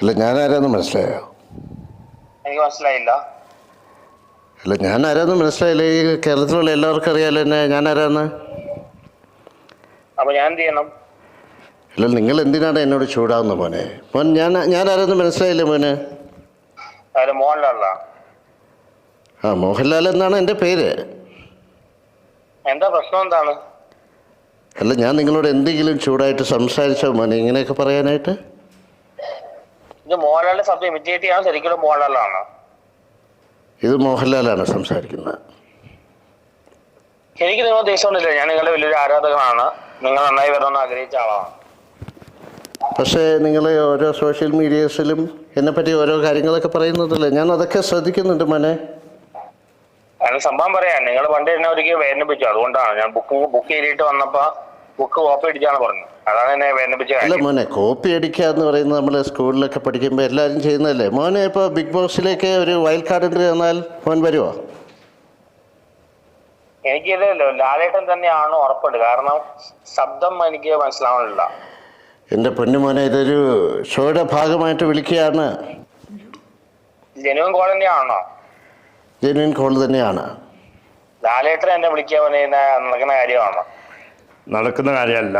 അല്ല ഞാൻ ആരാന്ന് മനസ്സിലായോ? എനിക്ക് മനസ്സിലായില്ല. അല്ല ഞാൻ ആരാന്ന് മനസ്സിലായില്ല ഈ കേരളത്തിലുള്ള എല്ലാവർക്കും അറിയാലോ എന്നെ ഞാൻ ആരാന്ന് അപ്പൊ ഞാൻ എന്ത് ചെയ്യണം അല്ല നിങ്ങൾ എന്തിനാണ് എന്നോട് ചൂടാവുന്ന മോനെ? മോൻ ഞാൻ ഞാൻ ആരാന്ന് മനസ്സിലായില്ലേ മോന്? മോഹൻലാല. ആ മോഹൻലാൽ എന്നാണ് എന്റെ പേര്. എന്താ പ്രശ്നം എന്താണ്? അല്ല ഞാൻ നിങ്ങളോട് എന്തെങ്കിലും ചൂടായിട്ട് സംസാരിച്ചോ മോനെ? ഇങ്ങനെയൊക്കെ പറയാനായിട്ട്? ഇത് മോഹൻലാലിന്റെ ശബ്ദം ഇമിറ്റേറ്റ് ചെയ്യാൻ ശരിക്കും മോഹൻലാലാണ്. ഇത് മോഹൻലാലാണ് സംസാരിക്കുന്നത്. എനിക്ക് നിങ്ങൾ ദേഷ്യമൊന്നുമില്ല. ഞാൻ നിങ്ങളുടെ വലിയൊരു ആരാധകനാണ്. നിങ്ങൾ നന്നായി വരണമെന്ന് ആഗ്രഹിച്ച ആളാണ്. പക്ഷേ നിങ്ങൾ ഓരോ സോഷ്യൽ മീഡിയസിലും എന്നെ പറ്റി ഓരോ കാര്യങ്ങളൊക്കെ പറയുന്നതല്ലേ? ഞാൻ അതൊക്കെ ശ്രദ്ധിക്കുന്നുണ്ട് മോനെ. സംഭവം പറയാം. നിങ്ങൾ പണ്ട് എന്നെ ഒരിക്കൽ വേദനിപ്പിച്ചു. അതുകൊണ്ടാണ് ഞാൻ ബുക്ക് ബുക്ക് ചെയ്തിട്ട് വന്നപ്പോ ബുക്ക് കോപ്പി അടിച്ചാണ് പറഞ്ഞു അതാണ് എന്നെ വേദനിപ്പിച്ച അല്ല കാര്യം. മോനെ കോപ്പി അടിക്കുക എന്ന് പറയുന്നത് നമ്മൾ സ്കൂളിലൊക്കെ പഠിക്കുമ്പോൾ എല്ലാവരും ചെയ്യുന്നതല്ലേ? മോനെ ഇപ്പോൾ ബിഗ് ബോസിലേക്ക് ഒരു വൈൽഡ് കാർഡ് എൻട്രി തന്നാൽ മോൻ വരുമോ എനിക്കിത് ലാലേട്ടൻ തന്നെയാണ് ഉറപ്പുണ്ട്. കാരണം ശബ്ദം എനിക്ക് മനസ്സിലാവണില്ല. എന്റെ പൊന്നു മോനെ ഇതൊരു ഷോയുടെ ഭാഗമായിട്ട് വിളിക്കുകയാണ്. ജനുവൻ കോൾ തന്നെയാണോ? ജെന്വിൻ കോൾ തന്നെയാണ്. ലാലേട്ടൻ എന്നെ വിളിക്കാൻ നടക്കുന്ന കാര്യമാണോ? നടക്കുന്ന കാര്യമല്ല.